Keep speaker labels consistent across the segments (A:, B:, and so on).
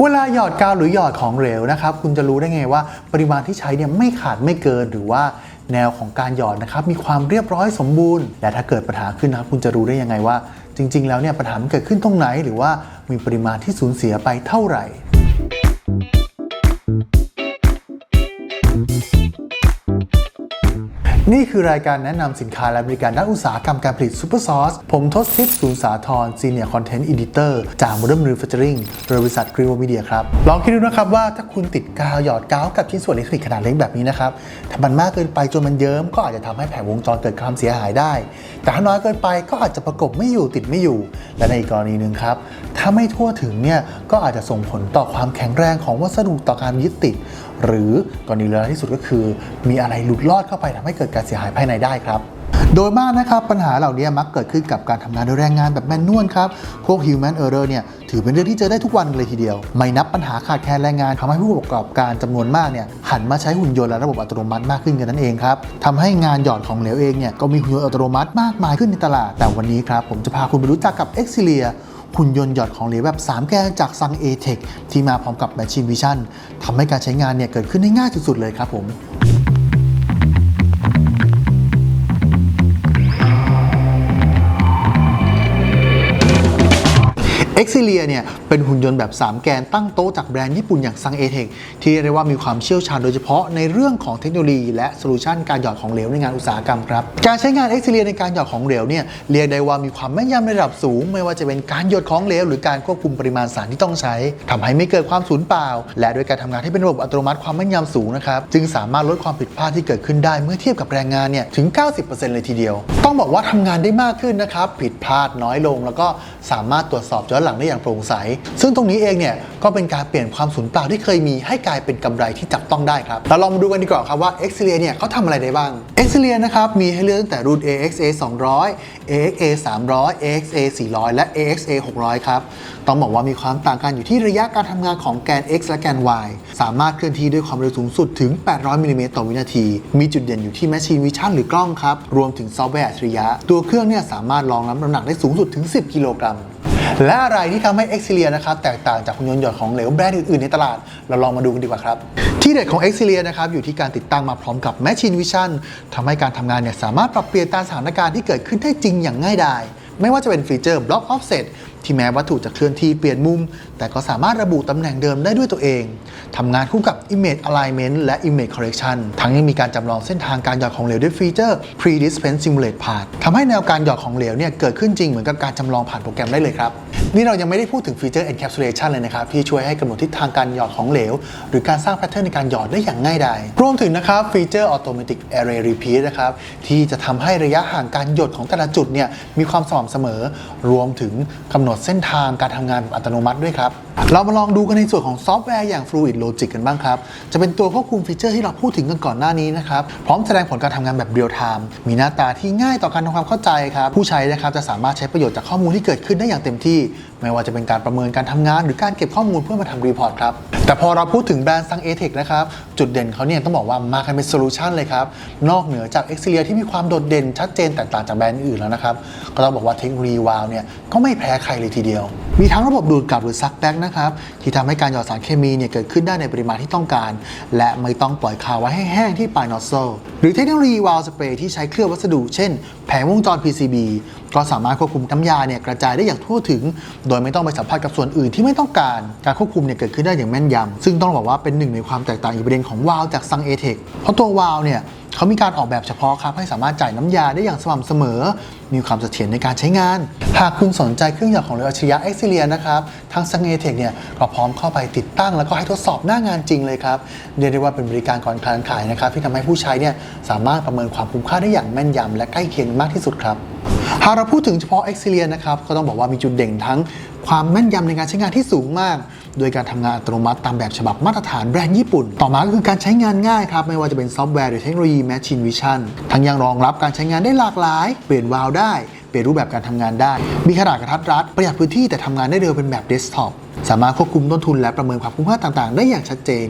A: เวลาหยอดกาวหรือหยอดของเหลวนะครับ คุณจะรู้ได้ไงว่าปริมาณที่ใช้เนี่ยไม่ขาดไม่เกินหรือว่าแนวของการหยอดนะครับมีความเรียบร้อยสมบูรณ์ และถ้าเกิดปัญหาขึ้นนะครับคุณจะรู้ได้ยังไงว่า จริง ๆ แล้วเนี่ยปัญหามันเกิดขึ้นตรงไหน หรือว่ามีปริมาณที่สูญเสียไปเท่าไหร่ นี่คือรายการแนะนำสินค้าและบริการด้านอุตสาหกรรมการผลิตซูเปอร์ซอสผมทศทิพย์ศูนสาธรซีเนียร์คอนเทนต์อีดิเตอร์จาก Modern Manufacturing โดยบริษัทกรีโวมีเดียครับ ลองคิดดูนะครับว่าถ้าคุณติดกาวหยอดกาวกับชิ้นส่วนอิเล็กทริกขนาดเล็กแบบนี้นะครับ ถ้ามันมากเกินไปจนมันเยิ้มก็อาจจะทำให้แผงวงจรเกิดความเสียหายได้ แต่ถ้าน้อยเกินไปก็อาจจะประกบไม่อยู่ติดไม่อยู่ และในอีกกรณีหนึ่งครับถ้าไม่ทั่วถึงเนี่ยก็อาจจะส่งผลต่อความแข็งแรงของวัสดุต่อการยึดติด หรือกรณีเรือที่สุดก็คือ มีอะไรหลุดลอดเข้าไปทำให้เกิดการเสียหายภายในได้ครับ โดยมากนะครับปัญหาเหล่านี้มักเกิดขึ้นกับการทำงานโดยแรงงานแบบแมนนวลครับ พวก human error เนี่ยถือเป็นเรื่องที่เจอได้ทุกวันเลยทีเดียว ไม่นับปัญหาขาดแคลนแรงงานทำให้ผู้ประกอบการจำนวนมากเนี่ยหันมาใช้หุ่นยนต์และระบบอัตโนมัติมากขึ้นกันนั่นเองครับทำให้งานหยอดของเหลวเองเนี่ยก็มีหุ่นยนต์อัตโนมัติมากมายขึ้นในตลาด แต่วันนี้ครับผมจะพาคุณไปรู้จักกับ e x i l i a หุ่นยนต์หยอดของเหลวแบบ 3 แกนจากซัง A-Tech ที่มาพร้อมกับ Machine Vision ทำให้การใช้งานเนี่ยเกิดขึ้นได้ง่ายสุดๆเลยครับผม e x i l i a เนี่ยเป็นหุ่นยนต์แบบ 3 แกนตั้งโต๊ะจากแบรนด์ญี่ปุ่นอย่างซังเอเทคที่เรียกได้ว่ามีความเชี่ยวชาญโดยเฉพาะในเรื่องของเทคโนโลยีและโซลูชันการหยอดของเหลวในงานอุตสาหกรรมครับการใช้งาน e x i l i a ในการหยอดของเหลวเนี่ยเรียกได้ว่ามีความแม่นยำในระดับสูง ไม่ว่าจะเป็นการหยดของเหลวหรือการควบคุมปริมาณสารที่ต้องใช้ทำให้ไม่เกิดความสูญเปล่า และด้วยการทำงานที่เป็นระบบอัตโนมัติความแม่นยำสูงนะครับจึงสามารถลดความผิดพลาดที่เกิดขึ้นได้เมื่อเทียบกับแรงงานเนี่ยถึง 90%เลยทีเดียว ต้องบอกว่าทำงานได้มากขึ้นนะครับผิดพลาดน้อยลง แล้วก็สามารถตรวจสอบย้อนหลังได้อย่างโปร่งใส ซึ่งตรงนี้เองเนี่ยก็เป็นการเปลี่ยนความสูญเปล่าที่เคยมีให้กลายเป็นกำไรที่จับต้องได้ครับเราลองมาดูกันดีกว่าครับว่า e x i l i a เนี่ยเขาทำอะไรได้บ้าง e x i l i a นะครับมีให้เลือกตั้งแต่รุ่น AXA 200 AXA 300 AXA 400 และ AXA 600 ครับ ต้องบอกว่ามีความต่างกันอยู่ที่ระยะการทำงานของแกน X และแกน Y สามารถเคลื่อนที่ด้วยความเร็วสูงสุดถึง 800มิลลิเมตรต่อวินาที มีจุดเด่นอยู่ที่ Machine Vision หรือกล้องครับ รวมถึงซอฟต์แวร์อัจฉริยะ ตัวเครื่องเนี่ยสามารถรองรับน้ำหนักได้สูงสุดถึง 10 กิโลกรัม และอะไรที่ทำให้ e x i l i a นะครับแตกต่างจากหุ่นยนต์หยอดของเหลวแบรนด์อื่นๆในตลาด เราลองมาดูกันดีกว่าครับ ที่เด็ดของ e x i l i a นะครับอยู่ที่การติดตั้งมาพร้อมกับ Machine Vision ทำให้การทำงานเนี่ยสามารถปรับเปลี่ยนตามสถานการณ์ที่เกิดขึ้นได้จริงอย่างง่ายดาย ไม่ว่าจะเป็นฟีเจอร์ Block Offset ที่แม้วัตถุจะเคลื่อนที่เปลี่ยนมุม แต่ก็สามารถระบุตำแหน่งเดิมได้ด้วยตัวเอง ทำงานคู่กับ Image Alignment และ Image Correction ทั้งยังมีการจำลองเส้นทางการหยอดของเหลวด้วยฟีเจอร์ Pre-Dispense Simulate Path ทำให้แนวการหยอดของเหลวเนี่ยเกิดขึ้นจริงเหมือนกับการจำลองผ่านโปรแกรมได้เลยครับ นี่เรายังไม่ได้พูดถึงฟีเจอร์ Encapsulation เลยนะครับ ที่ช่วยให้กำหนดทิศทางการหยอดของเหลว หรือการสร้างแพทเทิร์นในการหยอดได้อย่างง่ายดายรวมถึงนะครับฟีเจอร์ Automatic Array Repeat นะครับ ที่จะทำให้ระยะห่างการหยดของแต่ละจุดเนี่ยมีความสม่ำเสมอ รวมถึงกำหนดเส้นทางการทำงานแบบอัตโนมัติด้วยครับเรามาลองดูกันในส่วนของซอฟต์แวร์อย่าง Fluid Logic กันบ้างครับ จะเป็นตัวควบคุมฟีเจอร์ที่เราพูดถึงกันก่อนหน้านี้นะครับ พร้อมแสดงผลการทำงานแบบเรียลไทม์มีหน้าตาที่ง่ายต่อการทำความเข้าใจครับ ผู้ใช้นะครับจะสามารถใช้ประโยชน์จากข้อมูลที่เกิดขึ้นได้อย่างเต็มที่ ไม่ว่าจะเป็นการประเมินการทำงาน หรือการเก็บข้อมูลเพื่อมาทำรีพอร์ตครับ แต่พอเราพูดถึงแบรนด์ซังเอเทคนะครับ จุดเด่นเขาเนี่ยต้องบอกว่ามากันเป็นโซลูชันเลยครับ นอกเหนือจาก e x i l i a ที่มีความโดดเด่นชัดเจนแตกต่างจากแบรนด์อื่นแล้วนะครับ ก็ต้องบอกว่าเทคโนโลยีวาวเนี่ยก็ไม่แพ้ใครเลยทีเดียว มีทั้งระบบดูดกลับหรือซักแบ็กนะครับ ที่ทำให้การหยอดสารเคมีเนี่ยเกิดขึ้นได้ในปริมาณที่ต้องการ และไม่ต้องปล่อยคาไว้ให้แห้งที่ปลายนอสโซหรือเทคโนโลยีวาลสเปรย์ที่ใช้เคลือบวัสดุ เช่น แผงวงจร PCB ก็สามารถควบคุมน้ำยาเนี่ยกระจายได้อย่างทั่วถึง โดยไม่ต้องไปสัมผัสกับส่วนอื่นที่ไม่ต้องการ การควบคุมเนี่ยเกิดขึ้นได้อย่างแม่นยำซึ่งต้องบอกว่าเป็นหนึ่งในความแตกต่างอีกประเด็นของวาลจากซังเอเทคเพราะตัววาลเนี่ย เขามีการออกแบบเฉพาะครับให้สามารถจ่ายน้ำยาได้อย่างสม่ำเสมอ มีความเสถียรในการใช้งาน หากคุณสนใจเครื่องหยอดของเหลวอัจฉริยะเอเซเลียนะครับ ทางซังเอเทคเนี่ยก็พร้อมเข้าไปติดตั้งแล้วก็ให้ทดสอบหน้างานจริงเลยครับ เรียกได้ว่าเป็นบริการก่อนการขายนะครับที่ทำให้ผู้ใช้เนี่ยสามารถประเมินความคุ้มค่าได้อย่างแม่นยำและใกล้เคียงมากที่สุดครับ หากเราพูดถึงเฉพาะ e x i l i a นะครับ ก็ต้องบอกว่ามีจุดเด่นทั้งความแม่นยำในการใช้งานที่สูงมาก โดยการทำงานอัตโนมัติตามแบบฉบับมาตรฐานแบรนด์ญี่ปุ่น ต่อมาก็คือการใช้งานง่ายครับ ไม่ว่าจะเป็นซอฟต์แวร์หรือเทคโนโลยี Machine Vision ทั้งยังรองรับการใช้งานได้หลากหลาย เปลี่ยนวาล์วได้ เปลี่ยนรูปแบบการทำงานได้ มีขนาดกระทัดรัด ประหยัดพื้นที่แต่ทำงานได้เร็วเป็นแบบเดสก์ท็อปสามารถควบคุมต้นทุนและประเมินความคุ้มค่าต่างๆ ได้อย่างชัดเจน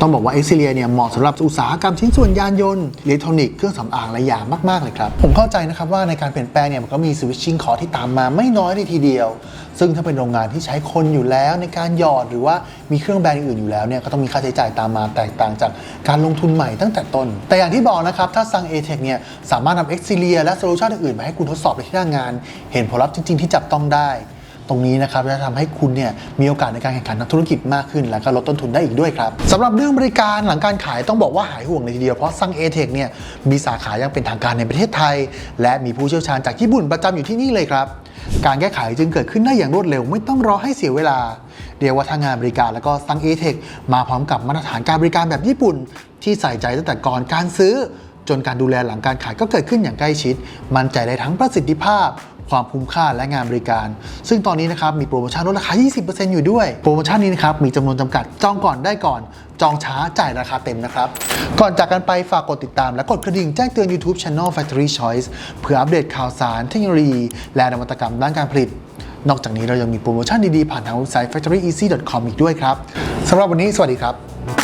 A: ต้องบอกว่า e x i l i a เลียเนี่ยเหมาะสำหรับอุตสาหกรรมชิ้นส่วนยานยนต์อิเล็กทรอนิกส์เครื่องสำอางและยามากๆเลยครับ ผมเข้าใจนะครับว่าในการเปลี่ยนแปลงเนี่ยมันก็มี switching cost ที่ตามมาไม่น้อยเลยทีเดียว ซึ่งถ้าเป็นโรงงานที่ใช้คนอยู่แล้วในการหยอดหรือว่ามีเครื่องแบรนด์อื่นอยู่แล้วเนี่ยก็ต้องมีค่าใช้จ่ายตามมาแตกต่างจากการลงทุนใหม่ตั้งแต่ต้น แต่อย่างที่บอกนะครับถ้าซัง a t e c เนี่ยสามารถนำ e x i l i a และโซลูชันอื่นๆมาให้คุณทดสอบในที่หน้างาน เห็นผลลัพธ์จริงๆที่จับต้องได้ ตรงนี้นะครับจะทำให้คุณเนี่ยมีโอกาสในการแข่งขันทางธุรกิจมากขึ้น และก็ลดต้นทุนได้อีกด้วยครับสำหรับเรื่องบริการหลังการขายต้องบอกว่าหายห่วงเลยทีเดียวเพราะซังเอเทคเนี่ยมีสาขายังเป็นทางการในประเทศไทย และมีผู้เชี่ยวชาญจากญี่ปุ่นประจำอยู่ที่นี่เลยครับการแก้ไขจึงเกิดขึ้นได้อย่างรวดเร็วไม่ต้องรอให้เสียเวลา เรียกว่าทางงานบริการแล้วก็ซังเอเทคมาพร้อมกับมาตรฐานการบริการแบบญี่ปุ่น ที่ใส่ใจตั้งแต่ก่อนการซื้อ จนการดูแลหลังการขายก็เกิดขึ้นอย่างใกล้ชิด มั่นใจได้ทั้งประสิทธิภาพ ความคุ้มค่าและงานบริการ ซึ่งตอนนี้นะครับมีโปรโมชั่นลดราคา 20%อยู่ด้วย โปรโมชั่นนี้นะครับมีจำนวนจำกัดจองก่อนได้ก่อน จองช้าจ่ายราคาเต็มนะครับ ก่อนจากกันไปฝากกดติดตาม และกดกระดิ่งแจ้งเตือน YouTube Channel Factory Choice เพื่ออัปเดตข่าวสารเทคโนโลยี และนวัตกรรมด้านการผลิต นอกจากนี้เรายังมีโปรโมชั่นดีๆผ่านทางเว็บไซต์ factoryeasy.com อีกด้วยครับสำหรับวันนี้สวัสดีครับ